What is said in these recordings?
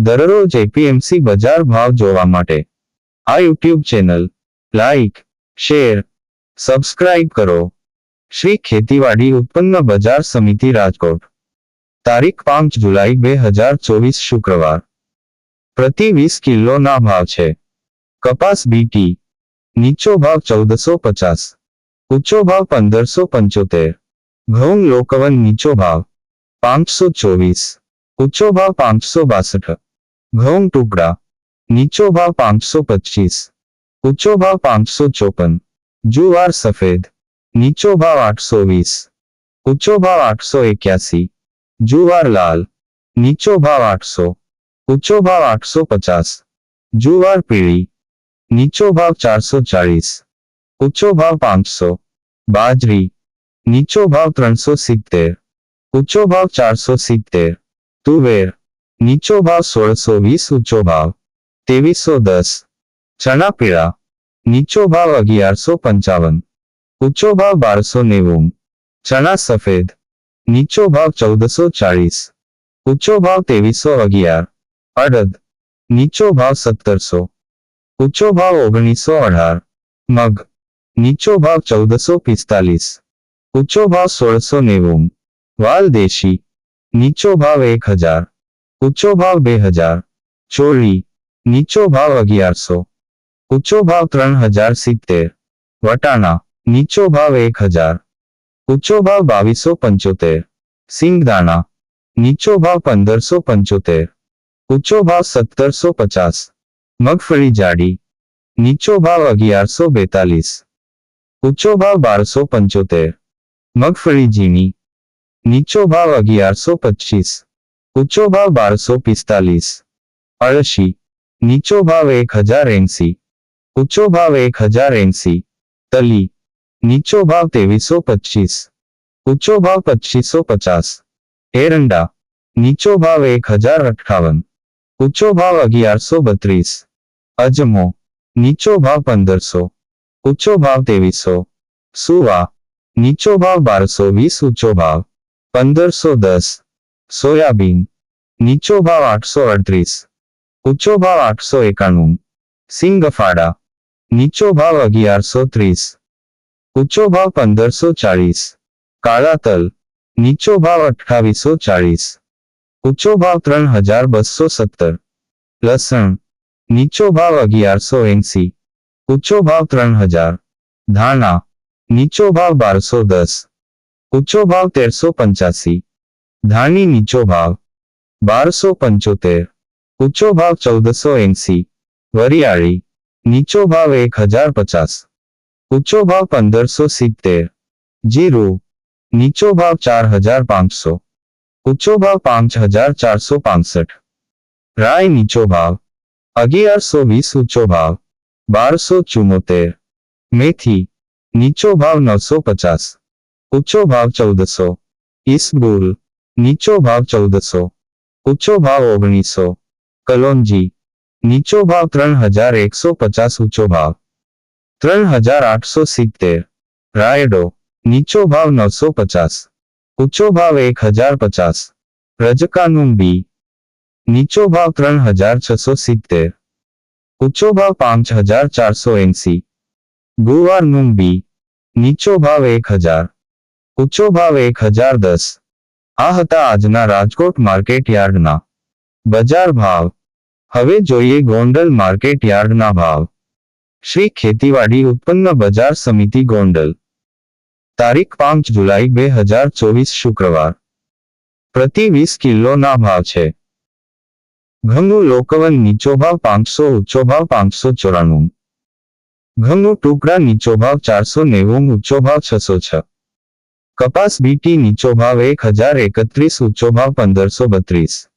દરરોજ એપીએમસી બજાર ભાવ જોવા માટે આ YouTube channel like share subscribe કરો શ્રી ખેતીવાડી ઉત્પન્ન બજાર સમિતિ રાજકોટ તારીખ પાંચ જુલાઈ બે હજાર ચોવીસ શુક્રવાર પ્રતિ વીસ કિલોના ભાવ છે કપાસ બીટી નીચો ભાવ ચૌદસો પચાસ ઊંચો ભાવ પંદરસો પંચોતેર ઘઉં લોકવન નીચો ભાવ પાંચસો ચોવીસ ઊંચો ભાવ પાંચસો બાસઠ ઘઉં ટુકડા નીચો ભાવ પાંચસો પચીસ ઊંચો ભાવ પાંચસો ચોપન જુવાર સફેદ નીચો ભાવ આઠસો વીસ ઊંચો ભાવ આઠસો એક્યાસી જુવાર લાલ નીચો ભાવ આઠસો ઊંચો ભાવ આઠસો પચાસ જુવાર પીળી નીચો ભાવ ચારસો ચાળીસ ઊંચો ભાવ પાંચસો બાજરી નીચો ભાવ ત્રણસો સિત્તેર ઊંચો ભાવ ચારસો સિત્તેર તુવેર નીચો ભાવ સોળસો વીસ ઊંચો ભાવ ત્રેવીસો દસ ચણા પીળા નીચો ભાવ અગિયારસો પંચાવન ઊંચો ભાવ બારસો નેવું ચણા સફેદ નીચો ભાવ ચૌદસો ચાળીસ ઊંચો ભાવ ત્રેવીસો અગિયાર અડદ નીચો ભાવ સત્તરસો ઊંચો ભાવ ઓગણીસો અઢાર મગ નીચો ભાવ ચૌદસો પિસ્તાલીસ ઊંચો ભાવ સોળસો નેવું વાલ દેશી નીચો ભાવ એક હજાર ઊંચો ભાવ બે હજાર ચોળી નીચો ભાવ અગિયારસો ઊંચો ભાવ ત્રણ હજાર સિત્તેર વટાણા નીચો ભાવ એક હજાર ઊંચો ભાવ બાવીસો પંચોતેર સિંગદાણા નીચો ભાવ પંદરસો પંચોતેર ઊંચો ભાવ સત્તરસો પચાસ મગફળી જાડી નીચો ભાવ અગિયારસો બેતાલીસ ઊંચો ભાવ બારસો પંચોતેર મગફળી ઝીણી નીચો ભાવ અગિયારસો પચીસ ઊંચો ભાવ બારસો પિસ્તાલીસ અળશી નીચો ભાવ એક હજાર એંસી ઊંચો ભાવ એક હજાર એંસી તલી નીચો ભાવ ત્રેવીસો પચીસ ઊંચો ભાવ પચીસો પચાસ એરંડા નીચો ભાવ એક હજાર અઠ્ઠાવન ઊંચો ભાવ અગિયારસો બત્રીસ અજમો નીચો ભાવ પંદરસો ઊંચો ભાવ ત્રેવીસો સુવા નીચો ભાવ બારસો વીસ ઊંચો ભાવ પંદરસો દસ સોયાબીન નીચો ભાવ આઠસો અડત્રીસ ઊંચો ભાવ આઠસો એકાણું સિંગફાડા નીચો ભાવ અગિયારસો ત્રીસ ઊંચો ભાવ પંદરસો ચાળીસ કાળા તલ નીચો ભાવ અઠ્ઠાવીસો ચાળીસ ઊંચો ભાવ ત્રણ હજાર બસો સત્તર લસણ નીચો ભાવ અગિયારસો એંસી ઊંચો ભાવ ત્રણ હજાર ધાણા નીચો ભાવ બારસો દસ ઊંચો ભાવ તેરસો પંચ્યાસી ધાણી નીચો ભાવ બારસો પંચોતેર ઊંચો ભાવ ચૌદસો એંસી વરિયાળી નીચો ભાવ એક હજાર પચાસ ઊંચો ભાવ પંદરસો સિત્તેર જીરું નીચો ભાવ ચાર હજાર પાંચસો ઊંચો ભાવ પાંચ હજાર ચારસો પાંસઠ રાય નીચો ભાવ અગિયારસો વીસ ઊંચો ભાવ બારસો ચુમ્મોતેર મેથી નીચો ભાવ નવસો પચાસ ઊંચો ભાવ ચૌદસો ઈસબુલ નીચો ભાવ ચૌદસો ઊંચો ભાવ ઓગણીસો કલોંજી નીચો ભાવ ત્રણ હજાર એકસો પચાસ ઊંચો ભાવ ત્રણ હજાર આઠસો સિત્તેર રાયડો નીચો ભાવ નવસો પચાસ ઊંચો ભાવ એક હજાર પચાસ રજકાનું બી નીચો ભાવ ત્રણ હજાર છસો સિત્તેર ઊંચો ભાવ પાંચ હજાર ચારસો એંસી ગુવારનું બી નીચો ભાવ એક હજાર ઊંચો ભાવ એક હજાર દસ આ હતા આજના રાજકોટ માર્કેટ યાર્ડના. બજાર ભાવ. હવે જોઈએ ગોંડલ માર્કેટ યાર્ડના ભાવ. શ્રી ખેતીવાડી ઉત્પન્ન બજાર સમિતિ ગોંડલ. તારીખ પાંચ જુલાઈ બે હજાર ચોવીસ શુક્રવાર. પ્રતિ વીસ કિલોના ભાવ છે. ઘઉંનું લોકવન નીચો ભાવ પાંચસો ઊંચો ભાવ પાંચસો ચોરાણું. ઘઉંનું ટુકડા નીચો ભાવ ચારસો નેવું ઊંચો ભાવ છસો છ. કપાસ બીટી નીચો ભાવ એક હજાર એકત્રીસ, ઊંચો ભાવ પંદરસો બત્રીસ.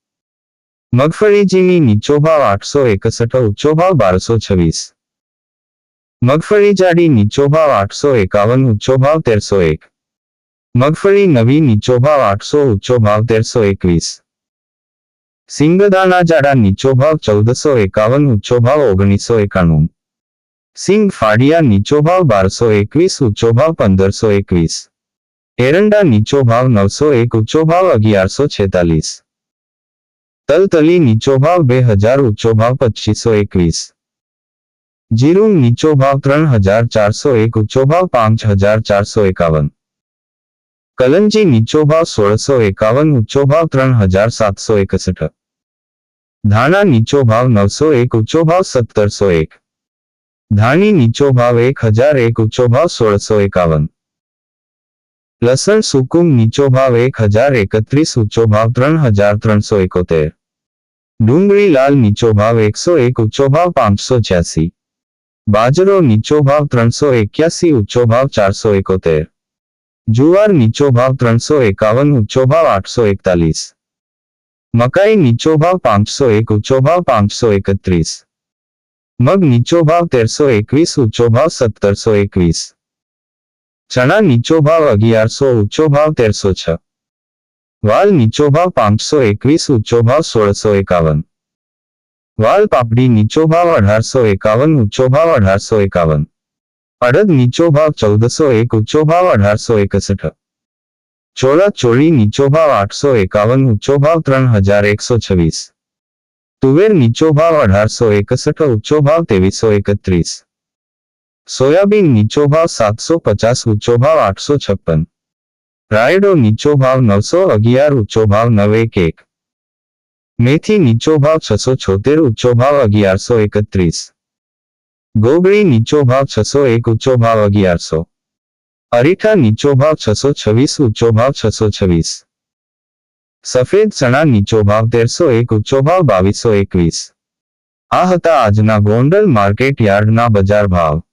મગફળીજીની નીચો ભાવ આઠસો એકસઠ, ઊંચો ભાવ બારસો છવ્વીસ. મગફળી જાડી નીચો ભાવ આઠસો એકાવન, ઊંચો ભાવ તેરસો એક. મગફળી નવી નીચો ભાવ આઠસો, ઊંચો ભાવ તેરસો એકવીસ. સિંગદાના જાડા નીચો ભાવ ચૌદસો એકાવન, ઊંચો ભાવ ઓગણીસો એકાણું. સિંગ ફાડિયા નીચો ભાવ બારસો એકવીસ, ઊંચો ભાવ પંદરસો એકવીસ. એરંડા નીચો ભાવ નવસો એક ઊંચો ભાવ અગિયારસો છેતાલીસ તલતલી નીચો ભાવ બે હજાર ઊંચો ભાવ પચીસો એકવીસ જીરું નીચો ભાવ ત્રણ હજાર ચારસો એક ઊંચો ભાવ પાંચ હજાર ચારસો એકાવન કલંજી નીચો ભાવ સોળસો એકાવન ઊંચો ભાવ ત્રણ હજાર સાતસો એકસઠ ધાણા નીચો ભાવ નવસો એક ઊંચો ભાવ સત્તરસો એક ધાણી નીચો ભાવ એક હજાર એક ઊંચો ભાવ સોળસો એકાવન લસણ સુકુમ નીચો ભાવ એક હજાર એકત્રીસ ઊંચો ભાવ ત્રણ હજાર ત્રણસો એકોતેર ડુંગળી લાલ નીચો ભાવ એકસો એક ઊંચો ભાવ પાંચસો છ્યાસી બાજરો નીચો ભાવ ત્રણસો એક્યાસી ઊંચો ભાવ ચારસો એકોતેર જુવાર નીચો ભાવ ત્રણસો એકાવન ઊંચો ભાવ આઠસો એકતાલીસ મકાઈ નીચો ભાવ પાંચસો એક ઊંચો ભાવ પાંચસો એકત્રીસ મગ નીચો ભાવ તેરસો એકવીસ ઊંચો ભાવ સત્તરસો એકવીસ ચણા નીચો ભાવ અગિયારસો ઊંચો ભાવ તેરસો છ. વાલ નીચો ભાવ પાંચસો એકવીસ ઊંચો ભાવ સોળસો એકાવન. વાલ પાપડી નીચો ભાવ અઢારસો એકાવન ઊંચો ભાવ અઢારસો એકાવન. અડદ નીચો ભાવ ચૌદસો એક ઊંચો ભાવ અઢારસો એકસઠ. ચોળા ચોળી નીચો ભાવ આઠસો એકાવન ઊંચો ભાવ ત્રણ હજાર એકસો છવ્વીસ. તુવેર નીચો ભાવ અઢારસો એકસઠ ઊંચો ભાવ ત્રેવીસો એકત્રીસ. સોયાબીન નીચો ભાવ સાતસો પચાસ ઊંચો ભાવ આઠસો છપ્પન રાયડો નીચો ભાવ નવસો અગિયાર ઊંચો ભાવ નવ એક એક મેથી નીચો ભાવ છસો છોતેર ઊંચો ભાવ અગિયારસો એકત્રીસ ગોગળી નીચો ભાવ છસો એક ઊંચો ભાવ અગિયારસો અરીઠા નીચો ભાવ છસો છવ્વીસ ઊંચો ભાવ છસો છવ્વીસ સફેદ ચણા નીચો ભાવ તેરસો એક ઊંચો ભાવ બાવીસો એકવીસ આ હતા આજના ગોંડલ માર્કેટ યાર્ડના બજાર ભાવ